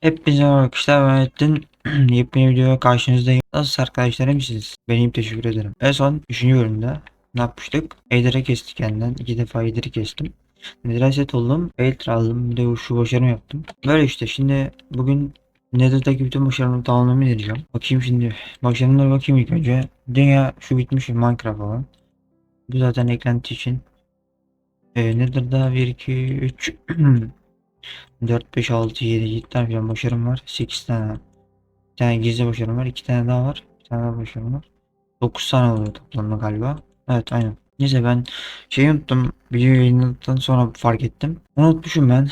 Hepinize arkadaşlar ben Ettin. Yepyeni videoya karşınızdayım. Nasılsınız arkadaşlar iyi misiniz? Benim teşekkür ederim. En son 3. bölümde ne yapmıştık? Aider'e kestik kendinden. iki defa Aider'i kestim. Nether'a set oldum. Aider aldım. Bir de şu başarımı yaptım. Böyle işte şimdi bugün Nether'daki bütün başarımı tamamlamayı deneyeceğim. Bakayım şimdi. Başarımlara bakayım ilk önce. Dünya şu bitmiş Minecraft falan. Bu zaten eklenti için. Ee, Nether'da 1, 2, 3 4, 5, 6, 7, 7 tane falan başarım var. 8 tane. Bir tane gizli başarım var. 2 tane daha var. Bir tane daha başarım var. 9 tane oluyor toplamda galiba. Evet aynen. Neyse ben şeyi unuttum. Video yayınladıktan sonra fark ettim. Unutmuşum ben.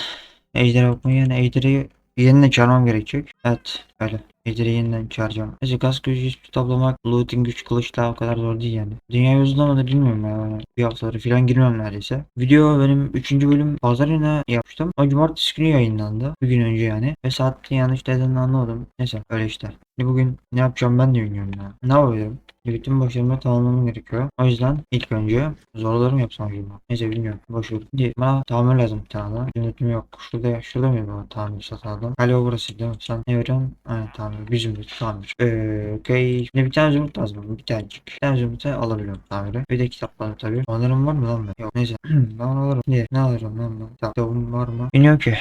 Ejder'e bakmayı yani Ejder'i yeniden çağırmam gerekecek. Evet öyle. Ejder'i yeniden çağıracağım. Neyse gaz gücü hiçbir toplamak looting güç kılıçla o kadar zor değil yani. Dünya uzunlamadı bilmiyorum ya. Yani bir haftaları falan girmem neredeyse. Video benim 3. bölüm pazar günü yapmıştım. O cumartesi günü yayınlandı. Bir gün önce yani. Ve saat yanlış dediğini anlamadım. Neyse öyle işte. Şimdi bugün ne yapacağım ben de bilmiyorum ya. Ne yapabilirim? Bütün başarımı tamamlamam gerekiyor. O yüzden ilk önce zorları yapsam acaba? Neyse bilmiyorum. Boş ver. Şimdi bana tamir lazım bir tane daha. Yönetim yok. Şurada, şurada mı bana tamir satan adam? Galiba burası değil mi? Sen ne veriyorsun? Aynen tamir. Bir zümrüt tamir. Ee, okey. Şimdi bir tane zümrüt lazım. Bir tanecik. Bir tane zümrüt alabiliyorum tamiri. Bir de kitaplar tabii. Onların var mı lan ben? Yok. Neyse. ben alırım. Ne? Ne alırım lan ben? Kitabım var mı? Bilmiyorum ki.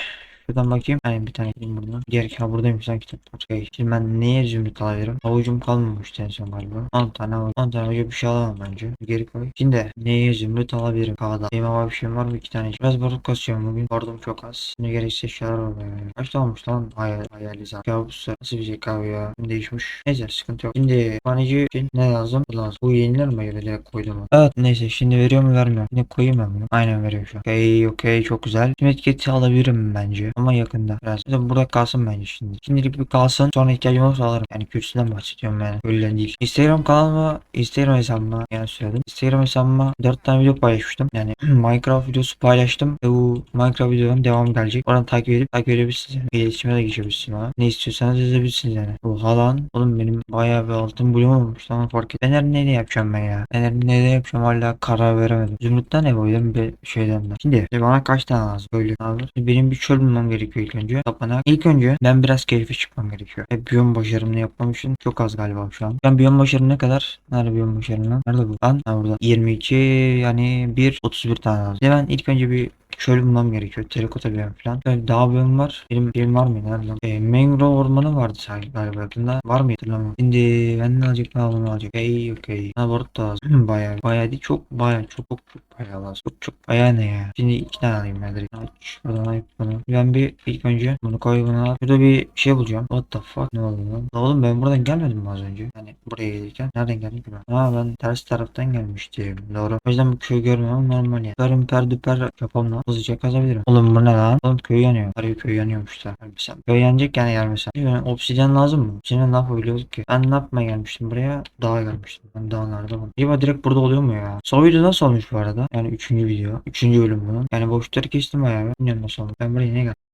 Şuradan bakayım. Aynen bir tane gideyim buradan. Gerek ha buradaymış lan kitaplar. Okay. Şimdi ben neye zümrüt alabilirim? Avucum kalmamıştı en son galiba. 10 tane avuç. 10 tane avucu bir şey alamam bence. Geri koy. Şimdi neye zümrüt alabilirim? Kağıda. Benim hava bir şeyim var mı? 2 tane. Biraz barut kasıyorum bugün. Bordum çok az. Şimdi gereksiz şeyler var. Yani. Kaç olmuş lan? Hayal, hayali zaten. Kabus. Nasıl bir şey kahve ya? Değişmiş. Neyse sıkıntı yok. Şimdi paneci için ne lazım? Bu lazım. Bu yenilir mi? Öyle koydum. Evet neyse şimdi veriyor mu vermiyor. Yine koyayım ben bunu. Aynen veriyor şu an. Okey okey çok güzel. Şimdi etiketi alabilirim bence. Ama yakında. Biraz. Mesela burada kalsın bence şimdi. Şimdilik bir kalsın. Sonra ihtiyacım olursa alırım. Yani kürsüden bahsediyorum yani. Öyle değil. Instagram kanalıma, Instagram hesabıma yani söyledim. Instagram hesabıma 4 tane video paylaşmıştım. Yani Minecraft videosu paylaştım. Ve bu Minecraft videoların devamı gelecek. Oradan takip edip takip edebilirsiniz. Yani. İletişime de geçebilirsiniz bana. Ne istiyorsanız yazabilirsiniz yani. Oha lan. Oğlum benim bayağı bir altın bloğum olmuş. Tamam fark et. Fener ne yapacağım ben ya? Fener ne yapacağım hala karar veremedim. Zümrüt'ten ne boylarım bir şeyden de. Şimdi bana kaç tane lazım? Böyle abi. Benim bir çöl bulmam gerekiyor ilk önce. Tapınak. İlk önce ben biraz keyfe çıkmam gerekiyor. Ve biyon başarımını yapmam için çok az galiba şu an. Ben biyon başarım ne kadar? Nerede biyon başarım lan? Nerede bu? Lan burada. 22 yani 1 31 tane lazım. Ben ilk önce bir Şöyle bulmam gerekiyor. Terakota biyom falan. Böyle dağ biyom var. Benim biyom var mı? Nerede? E, mangrove ormanı vardı sanki galiba yakında. Var mı hatırlamıyorum. Şimdi ben ne alacak ne alacak ne alacak. Okey okey. Ha barut da bayağı. Bayağı değil çok bayağı çok çok çok bayağı lazım. Çok çok bayağı ne ya. Şimdi iki tane alayım ben direkt. Aç. Buradan ayıp bunu. Ben bir ilk önce bunu koy buna. Burada bir şey bulacağım. What the fuck? Ne oldu lan? Ne oğlum ben buradan gelmedim mi az önce? Yani buraya gelirken. Nereden geldim ki ben? Ha ben ters taraftan gelmiştim. Doğru. O yüzden bu köyü görmem normal ya. Yarın per düper yapalım lan. Hızlıca kazabilirim. Oğlum bu ne lan? Oğlum köy yanıyor. Harbi köy yanıyormuş da. Sen köy yanacak yani yer mesela. Yani obsidyen lazım mı? Obsidyen ne yapabiliyorduk ki? Ben ne yapmaya gelmiştim buraya? Dağa gelmiştim. Ben dağ nerede bu? Acaba direkt burada oluyor mu ya? Son video nasıl olmuş bu arada? Yani üçüncü video. Üçüncü bölüm bunun. Yani boşlukları kestim bayağı. Bilmiyorum nasıl olmuş. Ben buraya niye geldim?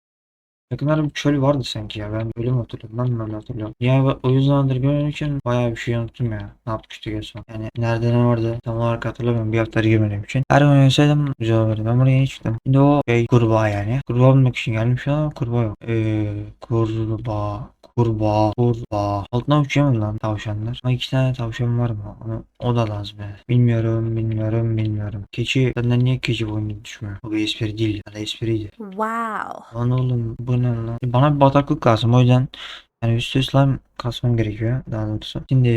Yakınlarda bir çöl vardı sanki ya. Ben öyle mi hatırlıyorum? Ben mi hatırlıyorum? Ya o yüzdendir görmem için bayağı bir şey unuttum ya. Ne yapmıştık en son? Yani nerede ne vardı? Tam olarak hatırlamıyorum. Bir hafta girmediğim için. Her gün oynasaydım güzel olurdu. Ben buraya çıktım. Şimdi o şey kurbağa yani. Kurbağa bulmak için gelmiş ama kurbağa yok. Eee kurbağa. Kurbağa, kurbağa. Altına uçuyor lan tavşanlar? Ama iki tane tavşan var mı? Ama o da lazım yani. Bilmiyorum, bilmiyorum, bilmiyorum. Keçi, senden niye keçi boynu düşmüyor? Bu bir espri değil. Yani espriydi. Wow. Lan oğlum bu ne lan? Bana bir bataklık lazım o yüzden yani üstü slime kasmam gerekiyor daha doğrusu. Şimdi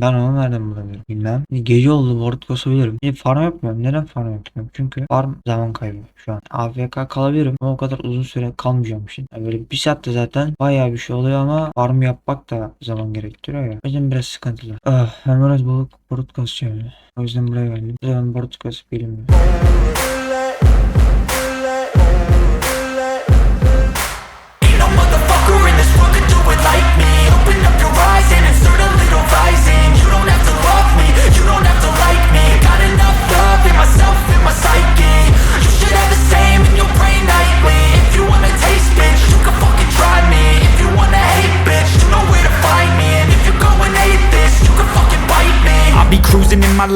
ben onu nereden bulabilirim bilmem. Gece oldu board kasabilirim. Şimdi farm yapmıyorum. Neden farm yapmıyorum? Çünkü farm zaman kaybı şu an. AFK kalabilirim ama o kadar uzun süre kalmayacağım için. Yani böyle bir saatte zaten bayağı bir şey oluyor ama farm yapmak da zaman gerektiriyor ya. O yüzden biraz sıkıntılı. Ah, ben biraz balık board kasacağım. O yüzden buraya geldim. Ben board kasıp geleyim.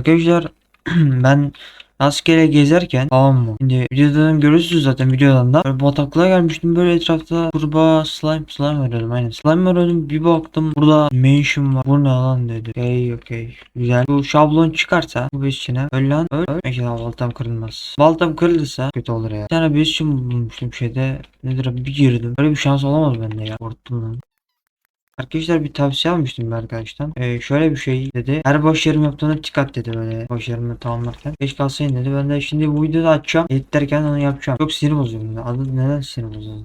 Arkadaşlar ben rastgele gezerken tamam mı? Şimdi videodan görürsünüz zaten videodan da. Böyle bataklığa gelmiştim böyle etrafta kurbağa slime slime arıyordum aynen. Slime arıyordum bir baktım burada mention var. Bu ne lan dedi. Okey okey güzel. Bu şablon çıkarsa bu beşine öyle lan öyle. öyle. İnşallah baltam kırılmaz. Baltam kırılırsa kötü olur ya. Bir tane beşim bulmuştum şeyde. Nedir abi bir girdim. Böyle bir şans olamaz bende ya. Korktum lan. Arkadaşlar bir tavsiye almıştım bir arkadaştan. Ee, şöyle bir şey dedi. Her başarım yaptığında dikkat dedi böyle başarımı tamamlarken. Geç kalsayın dedi. Ben de şimdi bu videoda açacağım. Editlerken onu yapacağım. Çok sinir bozuyor bunda. Adı neden sinir bozuyor?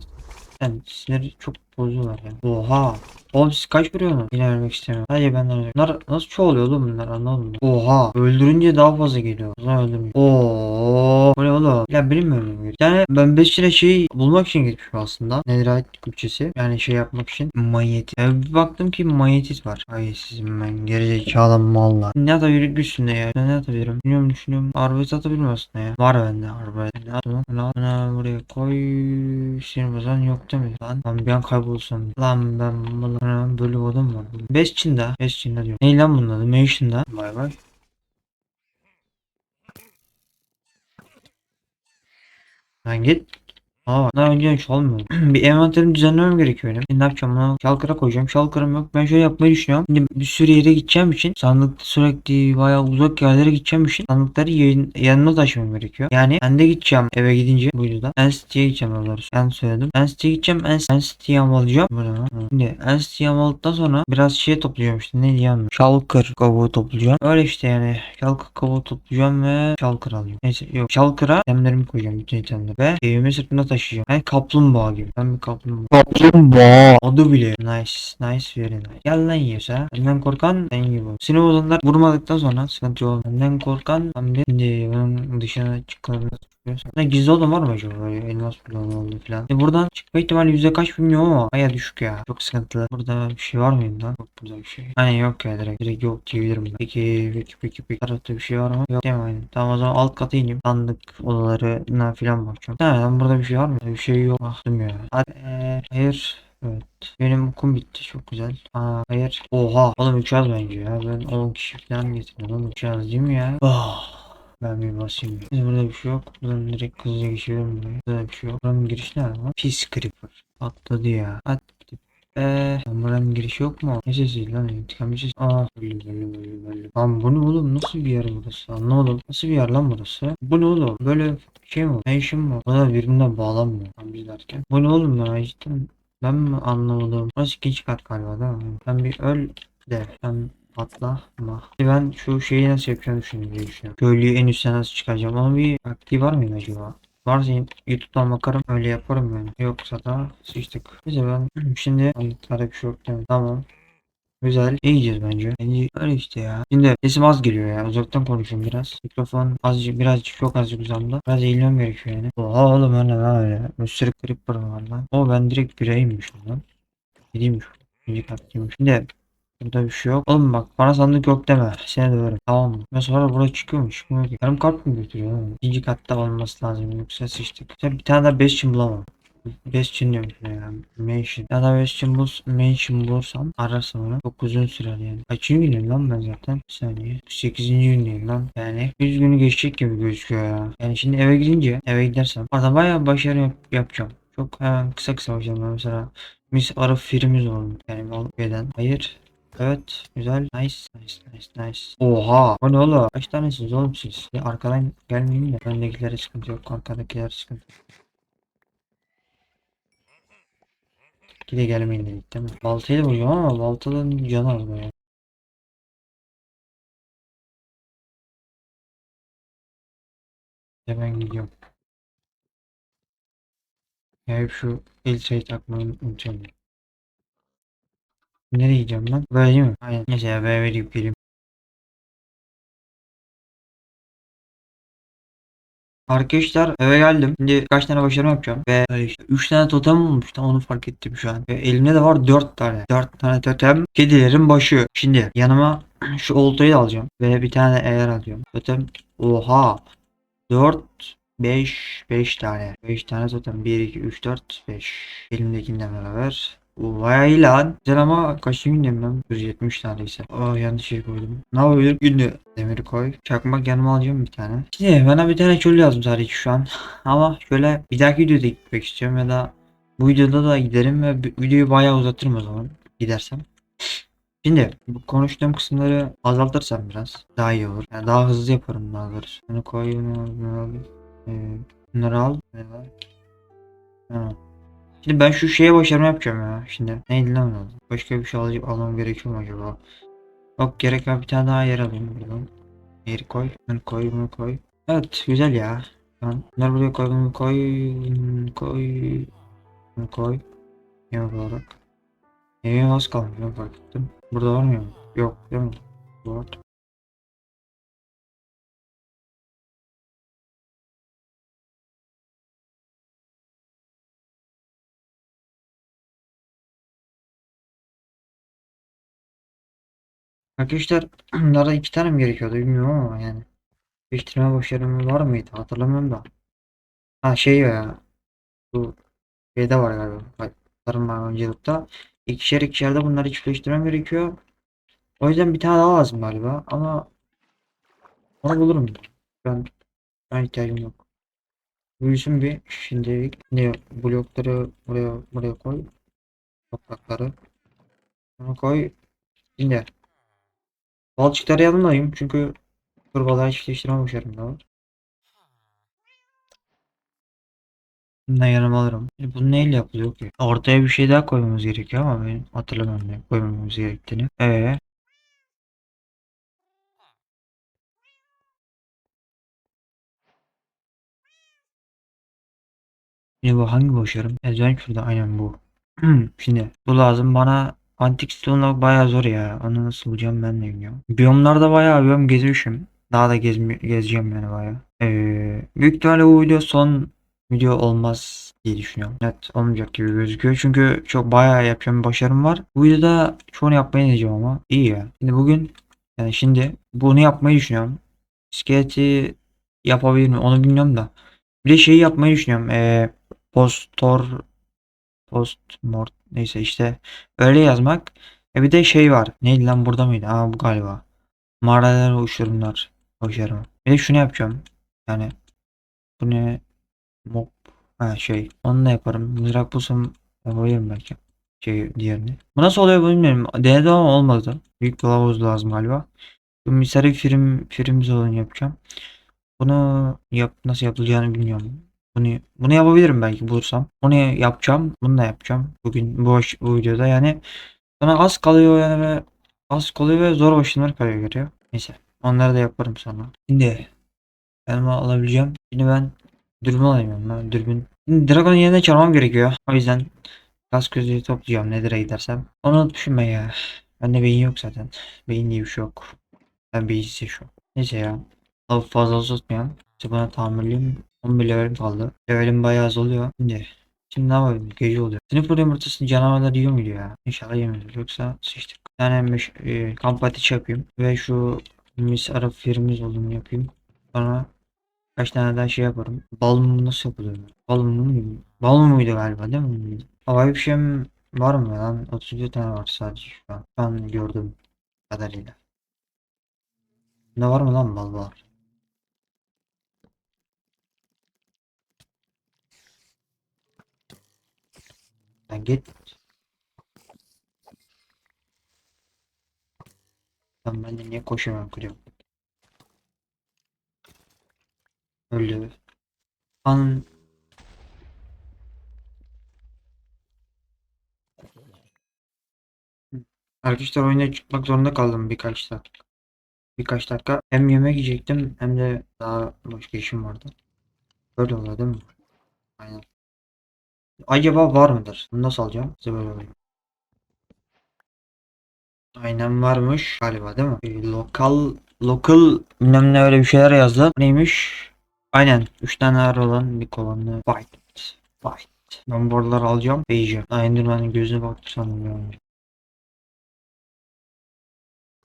Yani sinir çok bozuyorlar ya. Oha. Oğlum siz kaç vuruyorsunuz? Yine vermek istemiyorum. Sadece benden öyle. Bunlar nasıl çoğalıyor oğlum bunlar anlamadım. Oha. Öldürünce daha fazla geliyor. O zaman öldürmüyor. Oo. Bu ne oğlum? Ya gerekiyor? Yani ben 5 lira şey bulmak için gitmişim aslında. Netherite bütçesi. Yani şey yapmak için. Manyetit. Ya bir baktım ki manyetit var. Ay sizin ben gerizekalı mallar. Ne atabilirim üstünde ya? Ne atabilirim? Düşünüyorum düşünüyorum. Arbet atabilirim aslında ya. Var bende arbet. Ne atma? Lan buraya koy. Sinir bozan yok değil mi? Lan ben bir an kaybolsam. Lan ben bunu böyle bir adam var. Besçin'de. Besçin'de diyor. Ne lan bunun adı? Mation'da. Bay bay. Lan git. Aa, önce hiç olmuyor. bir envanterimi düzenlemem gerekiyor benim. Ne yapacağım bunu? Şalkıra koyacağım. Şalkırım yok. Ben şöyle yapmayı düşünüyorum. Şimdi bir sürü yere gideceğim için sandıkta sürekli bayağı uzak yerlere gideceğim için sandıkları yayın, yanıma taşımam gerekiyor. Yani ben de gideceğim eve gidince bu yüzden. Enstity'ye gideceğim daha doğrusu. Ben söyledim. Enstity'ye gideceğim. En Enstity'yi alacağım. Burada. Şimdi Enstity'yi aldıktan sonra biraz şey toplayacağım işte ne diyeyim. Şalkır kabuğu toplayacağım. Öyle işte yani. Şalkır kabuğu toplayacağım ve şalkır alıyorum. Neyse yok. Şalkıra itemlerimi koyacağım bütün itemleri. Ve evimi sırtımda taşıyacağım. Yani kaplumbağa gibi. Ben bir kaplumbağa. Kaplumbağa. Adı bile. Nice. Nice. Very nice. Gel lan yiyorsa. Benden korkan ben gibi. Sinir ozanlar vurmadıktan sonra sıkıntı olmaz. Benden korkan ben de şimdi bunun dışına çıkılabilir. Ne gizli oda var mı acaba böyle elmas bulama oldu falan. E buradan çıkma ihtimali yüzde kaç bilmiyorum ama baya düşük ya. Çok sıkıntılı. Burada bir şey var mıydı lan? Yok burada bir şey. Hani yok ya direkt. Direkt yok diyebilirim ben. Peki peki peki peki. Tarafta bir şey var mı? Yok değil mi? Aynen. Tamam o zaman alt kata ineyim. Sandık odalarına falan bakacağım. Tamam burada bir şey var mı? Bir şey yok. Baktım ya. Hadi. Ee, hayır. Evet. Benim okum bitti çok güzel. Aa hayır. Oha. Oğlum 3 az bence ya. Ben 10 kişi falan getirdim. Oğlum 3 az değil mi ya? Oh. Ben bir basayım. Biz burada bir şey yok. Buradan direkt hızlıca geçiyorum buraya. Burada bir şey yok. Buranın girişi nerede lan? Pis creeper. Atladı ya. Hadi. Eee lan buranın girişi yok mu? Ne sesi lan? İntikam bir ses. Aa böyle böyle böyle böyle. Lan bu ne oğlum? Nasıl bir yer burası? Anlamadım. Nasıl bir yer lan burası? Bu ne oğlum? Böyle şey mi? Ne işim var? Bana birbirinden bağlanmıyor. Lan biz derken. Bu ne oğlum ya? Cidden ben mi anlamadım? Burası ikinci kat galiba değil mi? Ben bir öl de. Ben atla ama. Ben şu şeyi nasıl yapacağımı düşünüyorum düşünüyorum. Köylüyü en üstte nasıl çıkaracağım? Ama bir taktiği var mıydı acaba? Varsa YouTube'dan bakarım öyle yaparım yani. Yoksa da sıçtık. Neyse ben şimdi anlıklara bir şey yok? Tamam. Güzel. İyiyiz bence. Bence öyle işte ya. Şimdi sesim az geliyor ya. Uzaktan konuşuyorum biraz. Mikrofon azıcık birazcık çok azıcık uzamda. Biraz eğilmem gerekiyor yani. Oha oğlum öyle lan öyle. Sürü klip var lan. O ben direkt bireymişim lan. Gideyim şu. İkinci katlıyım. Şimdi Burada bir şey yok. Oğlum bak bana sandık yok deme. Seni döverim. Tamam mı? Ben sonra buraya çıkıyor mu? Çıkmıyor ki. Yarım kart mı götürüyor? lan? İkinci katta olması lazım. Yoksa sıçtık. Sen bir tane daha 5 için bulamam. 5 için diyorum şuna ya. Mansion. Ya da 5 için bul Mansion bulursam ararsam onu. Çok uzun sürer yani. Kaçıncı günüm lan ben zaten? Bir saniye. 8. günüyüm lan. Yani 100 günü geçecek gibi gözüküyor ya. Yani şimdi eve gidince eve gidersem orada bayağı başarı yap- yapacağım. Çok hemen kısa kısa bakacağım mesela. Mis Arap firimiz oldu. Yani Volpe'den. Hayır. Evet. Güzel. Nice. Nice. Nice. Nice. Oha. O ne oğlum? Kaç tanesiniz oğlum siz? Bir arkadan gelmeyin de. Öndekilere sıkıntı yok. Arkadakilere sıkıntı. İki de gelmeyin dedik değil mi? Baltayı da vuracağım ama baltadan canı bayağı. Hemen gidiyorum. Ya hep şu el şey takmayı unutuyorum. Nereye gideceğim ben? Böyle değil mi? Aynen. Neyse ya ben vereyim geleyim. Arkadaşlar eve geldim. Şimdi kaç tane başarım yapacağım. Ve böyle işte 3 tane totem olmuş. Onu fark ettim şu an. Ve elimde de var 4 tane. 4 tane totem. Kedilerin başı. Şimdi yanıma şu oltayı da alacağım. Ve bir tane eğer alıyorum. Totem. Oha. 4 5 5 tane. 5 tane totem. 1 2 3 4 5. Elimdekinden beraber. Vay lan. Güzel ama kaç gündeyim lan? 170 neredeyse. Aa yanlış şey koydum. Ne yapabilirim? Günlü. Demiri koy. Çakmak yanıma alacağım bir tane. Şimdi bana bir tane çöl yazdım sadece şu an. ama şöyle bir dahaki videoda gitmek istiyorum ya da bu videoda da giderim ve videoyu bayağı uzatırım o zaman gidersem. Şimdi bu konuştuğum kısımları azaltırsam biraz daha iyi olur. Yani daha hızlı yaparım daha doğrusu. Bunu koy, bunu al, bunu al. Ee, bunları al. bunları al. Ha. Şimdi ben şu şeye başarma yapacağım ya. Şimdi neydi lan o? Başka bir şey alacak almam gerekiyor mu acaba? Yok gerek yok bir tane daha yer alayım buradan. Yeri koy. Bunu koy bunu koy. Evet güzel ya. Ben bunları buraya koy bunu koy. Koy. Bunu koy. Yemek olarak. Yemeğe az kalmış ben fark ettim. Burada var mı yemek? Yok değil mi? Var. Arkadaşlar bunlarda iki tane mi gerekiyordu bilmiyorum ama yani. Değiştirme başarımı var mıydı hatırlamıyorum da. Ha şey ya. Bu şeyde var galiba. Bak, Tarım hayvancılıkta. İkişer ikişer de bunları çiftleştirmem gerekiyor. O yüzden bir tane daha lazım galiba ama onu bulurum. Ben ben ihtiyacım yok. Büyüsün bir şimdilik. Ne blokları buraya buraya koy. Toprakları. Bunu koy. Şimdi balçıkları yanındayım çünkü kurbalığa çiftleştirme başarım da var. Bundan yanıma alırım. Bu neyle yapılıyor ki? Ortaya bir şey daha koymamız gerekiyor ama ben hatırlamıyorum ne koymamız gerektiğini. Ee, Şimdi bu hangi başarım? Ezben şurada aynen bu. Şimdi bu lazım bana antik stone'la bayağı zor ya. Onu nasıl bulacağım ben de bilmiyorum. Biyomlarda bayağı biyom gezmişim. Daha da gezmi gezeceğim yani bayağı. Ee, büyük ihtimalle bu video son video olmaz diye düşünüyorum. Evet olmayacak gibi gözüküyor. Çünkü çok bayağı yapacağım başarım var. Bu videoda çoğunu yapmayı deneyeceğim ama iyi ya. Şimdi bugün yani şimdi bunu yapmayı düşünüyorum. İskeleti yapabilir miyim onu bilmiyorum da. Bir de şeyi yapmayı düşünüyorum. Ee, postor post mort neyse işte öyle yazmak. E bir de şey var. Neydi lan burada mıydı? Aa bu galiba. Mağaralar uçurumlar. Başarım. Bir de şunu yapacağım. Yani bu ne? Mob. Ha şey. Onu da yaparım. Mızrak bulsam yapabilirim belki. Şey diğerini. Bu nasıl oluyor bilmiyorum. Denedim ama olmadı. Büyük kılavuz lazım galiba. Misali film film zorunu yapacağım. Bunu yap nasıl yapılacağını bilmiyorum. Bunu bunu yapabilirim belki bulursam. Onu yapacağım. Bunu da yapacağım. Bugün bu, bu videoda yani bana az kalıyor yani ve az kalıyor ve zor başınlar kalıyor görüyor. Neyse. Onları da yaparım sonra. Şimdi elma alabileceğim. Şimdi ben dürbün alayım. Ben dürbün. Şimdi Dragon'un yerine çarmam gerekiyor. O yüzden gaz gözlüğü toplayacağım Nether'a gidersem. Onu unutmuşum ben ya. Bende beyin yok zaten. Beyin diye bir şey yok. Ben beyinsiz yaşıyorum. Neyse ya. Lafı fazla tutmayalım. İşte buna tahammülüm 11 levelim kaldı. Levelim bayağı az oluyor. Şimdi Şimdi ne yapalım? Gece oluyor. Sniper yumurtasını canavarlar yiyor muydu ya? İnşallah yemiyordur. Yoksa sıçtık. Bir tane e, kamp ateşi yapayım. Ve şu mis arap firimiz olduğunu yapayım. Sonra kaç tane daha şey yaparım. Bal mumu nasıl yapılıyor? Bal mumu? Bal mumuydu galiba değil mi? Havai bir şeyim var mı lan? 31 tane var sadece şu an. Şu an gördüğüm kadarıyla. Ne var mı lan bal var? Sen git. Lan ben de niye koşamıyorum kırıyorum. Öldü. An Arkadaşlar oyuna çıkmak zorunda kaldım birkaç dakika. Birkaç dakika. Hem yemek yiyecektim hem de daha başka işim vardı. Böyle oluyor değil mi? Aynen. Acaba var mıdır? Bunu nasıl alacağım? Size böyle alayım. Aynen varmış galiba değil mi? Ee, lokal local bilmem ne öyle bir şeyler yazdı. Neymiş? Aynen 3 tane var olan bir kovanlı fight fight. Ben bu aralar alacağım ve yiyeceğim. Enderman'ın gözüne baktı sanırım yani.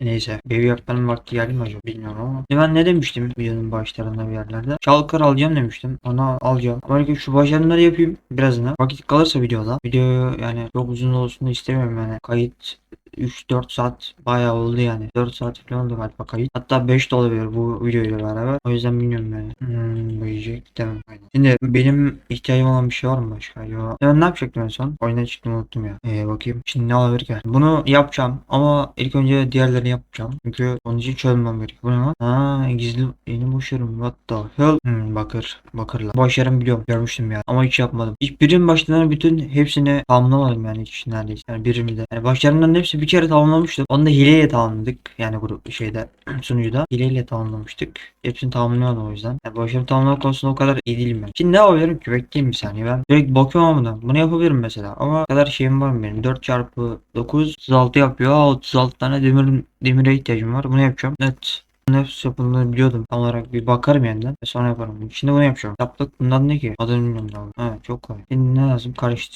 Neyse. Ev yapmanın vakti geldi mi acaba bilmiyorum ama. Şimdi ben ne demiştim videonun başlarında bir yerlerde. Çalkar alacağım demiştim. Onu alacağım. Ama ilk şu başarımları yapayım birazını. Vakit kalırsa videoda. Videoyu yani çok uzun olsun istemiyorum yani. Kayıt 3-4 saat bayağı oldu yani. 4 saat falan oldu galiba kayıt. Hatta 5 de olabilir bu videoyla beraber. O yüzden bilmiyorum yani. Hmm, bu yiyecek demem. Şimdi benim ihtiyacım olan bir şey var mı başka? Yo. Ben ne yapacaktım en son? Oyuna çıktım unuttum ya. Ee, bakayım. Şimdi ne olabilir ki? Bunu yapacağım ama ilk önce diğerlerini yapacağım. Çünkü onun için çözmem gerekiyor. Bu ne lan? Ha gizli yeni boşarım. What the hell? Hmm, bakır. Bakırla. Boşarım biliyorum. Görmüştüm ya. Ama hiç yapmadım. Hiç birim başlarına bütün hepsini tamamlamadım yani hiç neredeyse. Yani birimi de. Yani başlarından hepsi bir kere tamamlamıştık. Onu da hileyle tamamladık. Yani grup şeyde sunucuda. Hileyle tamamlamıştık. Hepsini tamamlayamadım o yüzden. Yani başarım tamamlamak konusunda o kadar iyi değilim ben. Şimdi ne yapabilirim ki? Bekleyin bir saniye. Ben direkt bakıyorum ama. Bunu yapabilirim mesela. Ama kadar şeyim var mı benim? 4 çarpı 9 36 yapıyor. Aa, 36 tane demir demire ihtiyacım var. Bunu yapacağım. Evet. Hepsi yapıldığını biliyordum. Tam olarak bir bakarım yeniden. Ve sonra yaparım. Şimdi bunu yapacağım. Yaptık. Bundan ne ki? Adını bilmiyorum daha. Ha çok kolay. Şimdi ne lazım? Karış,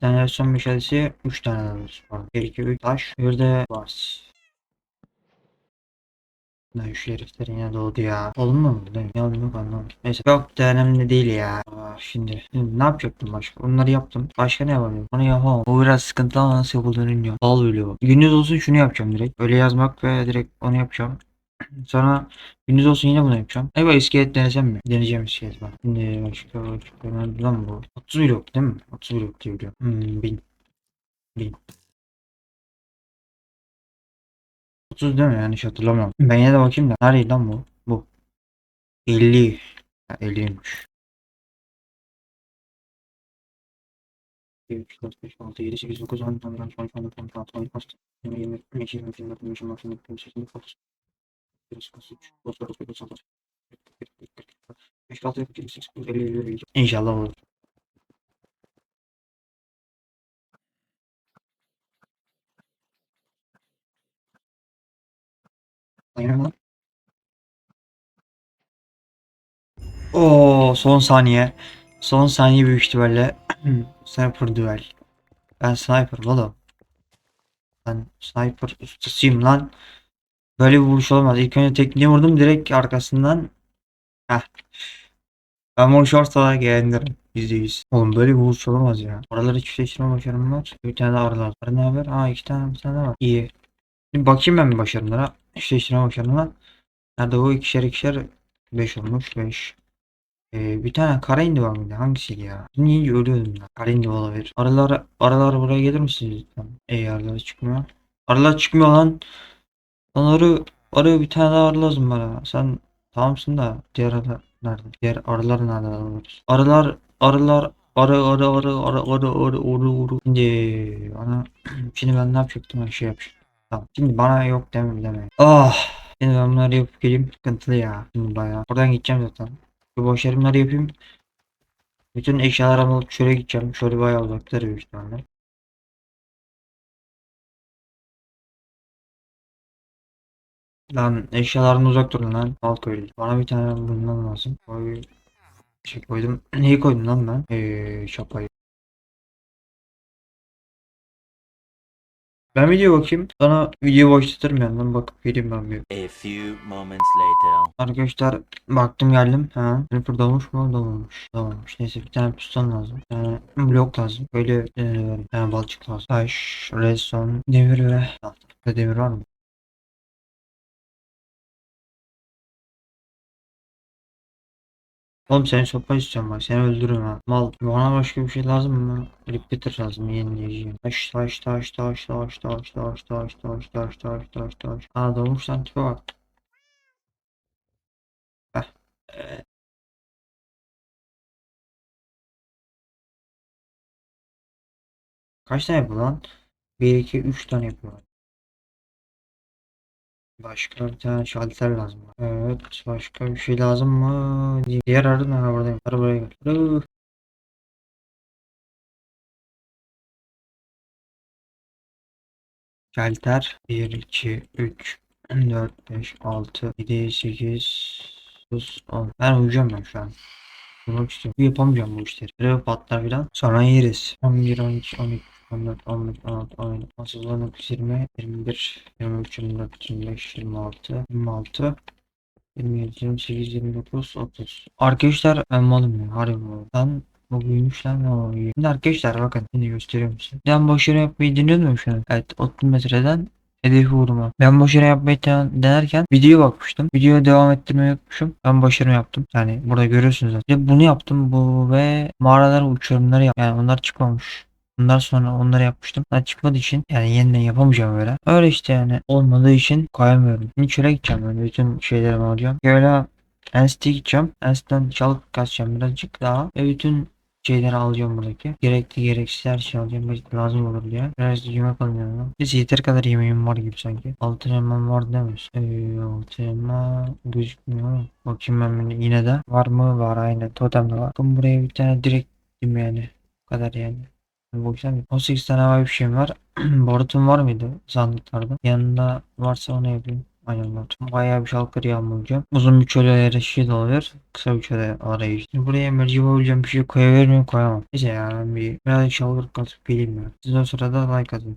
tane son meşalesi 3 tane lazım. Pardon. 1 2 3 taş. Bir de vars. Ne şu herifler yine doğdu ya. Olmuyor mu? Mi? Ne oldu yok anlamadım. Neyse. Çok da önemli değil ya. Aa, şimdi. şimdi ne yapacaktım başka? Bunları yaptım. Başka ne yapabilirim? Bunu yapamam. Bu biraz sıkıntılı ama nasıl yapıldığını bilmiyorum. Bal bu. Gündüz olsun şunu yapacağım direkt. Öyle yazmak ve direkt onu yapacağım. Sonra gündüz olsun yine bunu yapacağım. Acaba iskelet denesem mi? Deneyeceğim iskelet ben. Şimdi başka başka nerede lan bu? 30 blok değil mi? 30 blok diye biliyorum. Hmm, 1000. 1000. 30 değil mi? Yanlış hatırlamıyorum. Ben yine de bakayım da. Nerede lan bu? Bu. 50. Ha, 50'ymiş. 3, 4, 5, 6, 7, 8, 9, 10, 11, 12, 13, 14, 15, 16, 17, 18, 20, 20, 22, 23, 24, 25, 26, 27, 28, 29, 30, 50, İnşallah olur. Aynen. Oo son saniye. Son saniye büyük ihtimalle sniper duel. Ben sniper oğlum. Ben sniper ustasıyım lan. Böyle bir vuruş olmaz. İlk önce tekniğe vurdum direkt arkasından. Heh. Ben bu short olarak yayınlarım. %100. Oğlum böyle bir vuruş olamaz ya. Oraları çiftleştirme başarım var. Bir tane daha aralar. Ara ne haber? Aa iki tane bir tane var. İyi. Şimdi bakayım ben bir başarımlara. Çiftleştirme başarımına. Nerede o ikişer ikişer 5 olmuş 5. Ee, bir tane kara indi var mıydı? Hangisiydi ya? Niye ölüyordum ya? Kara indi olabilir. Aralar, aralar buraya gelir misiniz lütfen? Ey aralar çıkmıyor. Aralar çıkmıyor lan. Lan arı, bir tane daha arı lazım bana. Sen tamamsın da diğer arı nerede? Diğer arılar nerede alıyoruz? Arılar, arılar, arı, arı, arı, arı, arı, arı, arı, arı. Şimdi bana, şimdi ben ne yapacaktım? Ben şey yapacaktım. Tamam. Şimdi bana yok deme deme. Ah. Şimdi ben bunları yapıp geleyim. Sıkıntılı ya. Şimdi bayağı. Oradan gideceğim zaten. Bu başarımları yapayım. Bütün eşyalarımı şöyle gideceğim. Şöyle bayağı uzaklara büyük ihtimalle. Lan eşyalarımı uzak durun lan. Al koydum. Bana bir tane bundan lazım. Koy. Şey koydum. Neyi koydum lan ben? Eee şapayı. Ben video bakayım. Sana video başlatırım yandan bakıp geleyim ben bir. A few moments later. Arkadaşlar baktım geldim. Ha. Creeper dolmuş mu? Dolmamış. Dolmamış. Neyse bir tane piston lazım. Bir tane blok lazım. Böyle e, bir tane balçık lazım. Taş, redstone, demir ve tahta. Demir var mı? Oğlum senin sopa istiyorum bak seni öldürürüm ha. Mal bana başka bir şey lazım mı? Repeater lazım yenileyeceğim. Taş taş taş taş taş taş taş taş taş taş taş taş taş. Aa dolmuş lan tipe bak. Heh. Ee, Kaç tane yapıyor lan? 1 2 3 tane yapıyor. Başka bir tane şalter lazım. Evet, başka bir şey lazım mı? Diğer arı ne? Buradayım. Arı buraya gel. Şalter 1 2 3 4 5 6 7 8 9 10. Ben uyuyacağım ben şu an. Bulmak istiyorum. Yapamayacağım bu işleri. Böyle patlar filan. Sonra yeriz. 11 12 13 14, 15, 16, 17, 18, 19, 20, 21, 23, 24, 25, 26, 26, 27, 28, 29, 30. Arkadaşlar ben malım ya. Harbi malım. Bu büyümüş lan o. Şimdi arkadaşlar bakın şimdi gösteriyorum size. Ben başarı yapmayı deniyordum şu an. Evet 30 metreden hedefi vurma. Ben başarı yapmayı den- denerken videoya bakmıştım. Videoya devam ettirmeyi unutmuşum. Ben başarımı yaptım. Yani burada görüyorsunuz zaten. De bunu yaptım bu ve mağaralar uçurumları yap. Yani onlar çıkmamış. Bundan sonra onları yapmıştım. Daha çıkmadığı için yani yeniden yapamayacağım öyle. Öyle işte yani olmadığı için koyamıyorum. Şimdi şöyle gideceğim böyle bütün şeylerimi alacağım. Böyle Enstitü'ye gideceğim. Enstitü'den çalıp kaçacağım birazcık daha. Ve bütün şeyleri alacağım buradaki. Gerekli gereksiz her şey alacağım. Belki lazım olur diye. Biraz da yemek yanıma. Neyse yeter kadar yemeğim var gibi sanki. Altın elmam var demiş. Ee, altın elma gözükmüyor. Bakayım ben yine de. Var mı? Var aynen. Totem de var. Bakın buraya bir tane direkt yani. Bu kadar yani. Mi? 18 tane var bir şeyim var. Borutum var mıydı sandıklarda? Yanında varsa onu yapayım. Aynen borutum. Bayağı bir şalkır yağmurlayacağım. Uzun bir çöl yarışı da olur. Kısa bir çöl arayış. Şimdi buraya emerci yapabileceğim bir şey koyabilir miyim koyamam. Neyse ya ben bir biraz şalkır katıp geleyim ya. Siz o sırada like atın.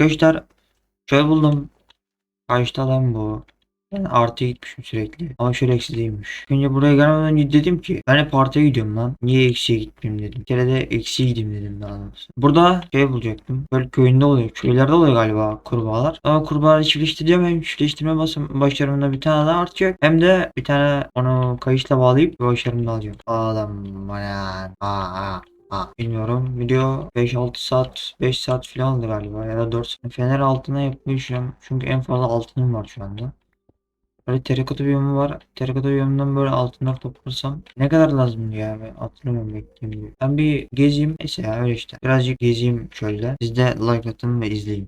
Arkadaşlar şöyle buldum. Kaçta lan bu? Yani artı gitmişim sürekli. Ama şöyle eksi. Önce buraya gelmeden önce dedim ki ben hep artıya gidiyorum lan. Niye eksiye gitmeyeyim dedim. Bir kere de eksiye gideyim dedim daha doğrusu. Burada şey bulacaktım. Böyle köyünde oluyor. Köylerde oluyor galiba kurbağalar. Ama kurbağaları çiftleştireceğim. Hem çiftleştirme basım başlarımda bir tane daha artacak. Hem de bir tane onu kayışla bağlayıp başlarımda alacağım. Adam bana. Aa. Ha, bilmiyorum. Video 5-6 saat, 5 saat falan oldu galiba ya da 4 saat. Fener altına yapmışım. Çünkü en fazla altınım var şu anda. Böyle terrakotta biyomu var. Terrakotta biyomundan böyle altınlar toplarsam ne kadar lazım diye abi. Hatırlamıyorum bekleyeyim diye. Ben bir gezeyim. Neyse ya öyle işte. Birazcık gezeyim şöyle. Siz de like atın ve izleyin.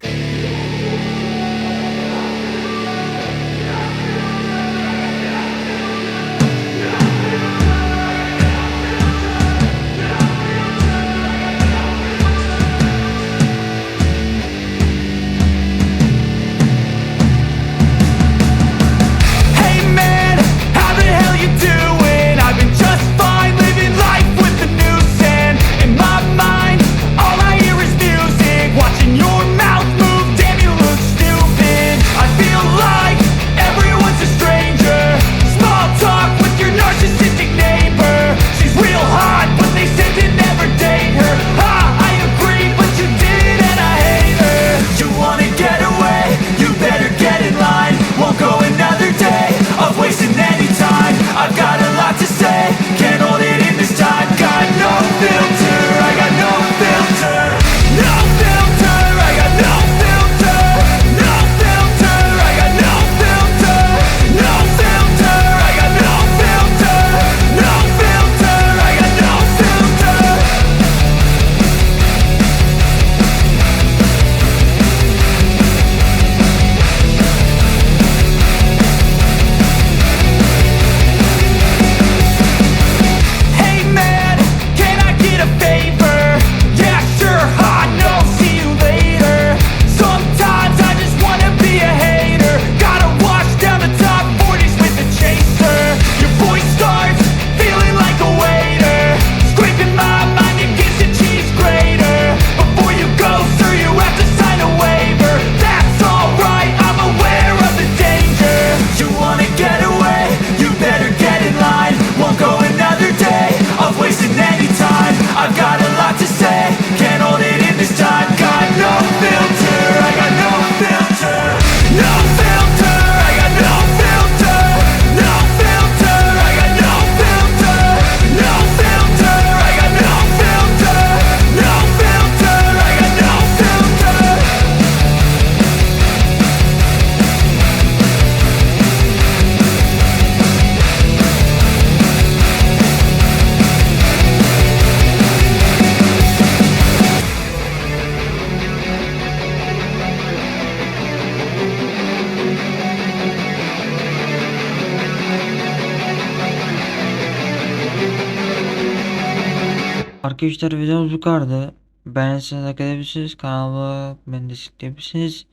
Arkadaşlar videomuz bu kadardı. Beğenirseniz like edebilirsiniz. Kanalıma beni destekleyebilirsiniz.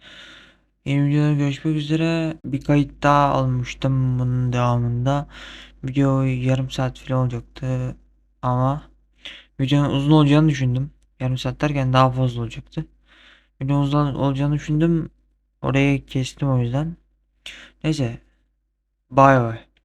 Yeni videoda görüşmek üzere. Bir kayıt daha almıştım bunun devamında. Video yarım saat falan olacaktı. Ama videonun uzun olacağını düşündüm. Yarım saat derken daha fazla olacaktı. Videonun uzun olacağını düşündüm. Orayı kestim o yüzden. Neyse. Bay bay.